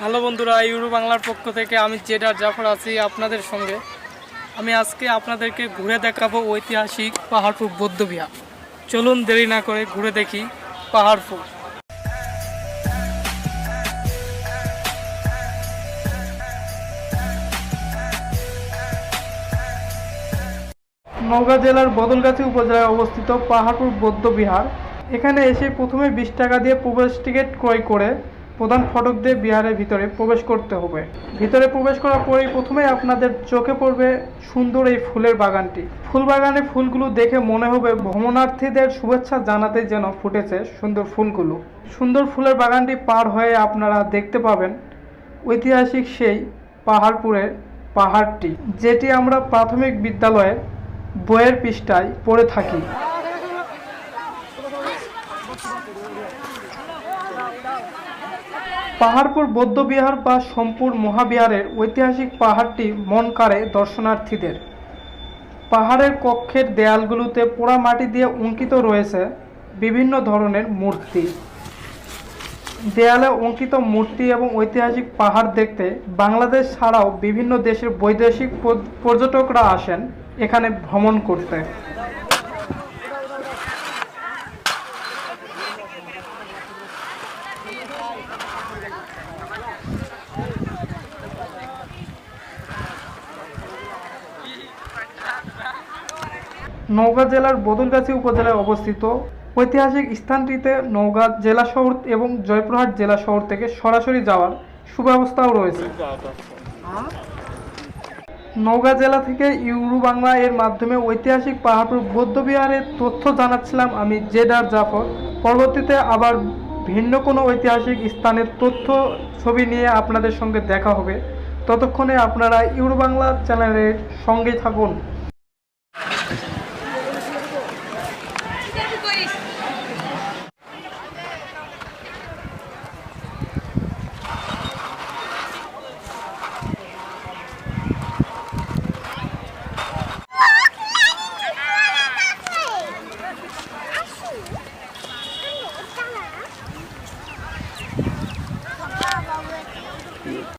Hello বন্ধুরা, euro বাংলার পক্ষ থেকে আমি জেডার জাফর আছি আপনাদের সঙ্গে। আমি আজকে আপনাদেরকে ঘুরে দেখাবো ঐতিহাসিক পাহাড়পুর বৌদ্ধবিহার। চলুন দেরি না করে ঘুরে দেখি পাহাড়পুর। নওগাঁ জেলার বদলগাছি উপজেলায় অবস্থিত পাহাড়পুর বৌদ্ধবিহার। এখানে এসে প্রথমে বিশ টাকা দিয়ে প্রবেশ টিকিট ক্রয় করে প্রধান ফটক দিয়ে বিহারের ভিতরে প্রবেশ করতে হবে। ভিতরে প্রবেশ করার পরেই প্রথমে আপনাদের চোখে পড়বে সুন্দর এই ফুলের বাগানটি। ফুল বাগানে ফুলগুলো দেখে মনে হবে ভ্রমণার্থীদের শুভেচ্ছা জানাতে যেন ফুটেছে সুন্দর ফুলগুলো। সুন্দর ফুলের বাগানটি পার হয়ে আপনারা দেখতে পাবেন ঐতিহাসিক সেই পাহাড়পুরের পাহাড়টি, যেটি আমরা প্রাথমিক বিদ্যালয়ে বইয়ের পৃষ্ঠায় পড়ে থাকি। পাহাড়পুর বৌদ্ধবিহার বা সোমপুর মহাবিহারের ঐতিহাসিক পাহাড়টি মন কাড়ে দর্শনার্থীদের। পাহাড়ের কক্ষের দেয়ালগুলোতে পোড়া মাটি দিয়ে অঙ্কিত রয়েছে বিভিন্ন ধরনের মূর্তি। দেয়ালে অঙ্কিত মূর্তি এবং ঐতিহাসিক পাহাড় দেখতে বাংলাদেশ ছাড়াও বিভিন্ন দেশের বৈদেশিক পর্যটকরা আসেন এখানে ভ্রমণ করতে। নওগাঁ জেলার বদলগাছি উপজেলায় অবস্থিত। ঐতিহাসিক স্থানটিতে নওগাঁ জেলা শহর এবং জয়পুরহাট জেলা শহর থেকে সরাসরি যাওয়ার সুব্যবস্থাও রয়েছে। নওগাঁ জেলা থেকে ইউরো বাংলা এর মাধ্যমে ঐতিহাসিক পাহাড়পুর বৌদ্ধবিহারের তথ্য জানাচ্ছিলাম আমি জেডার জাফর। পরবর্তীতে আবার ভিন্ন কোনো ঐতিহাসিক স্থানের তথ্য ছবি নিয়ে আপনাদের সঙ্গে দেখা হবে। ততক্ষণে আপনারা ইউরো বাংলা চ্যানেলের সঙ্গে থাকুন। speed.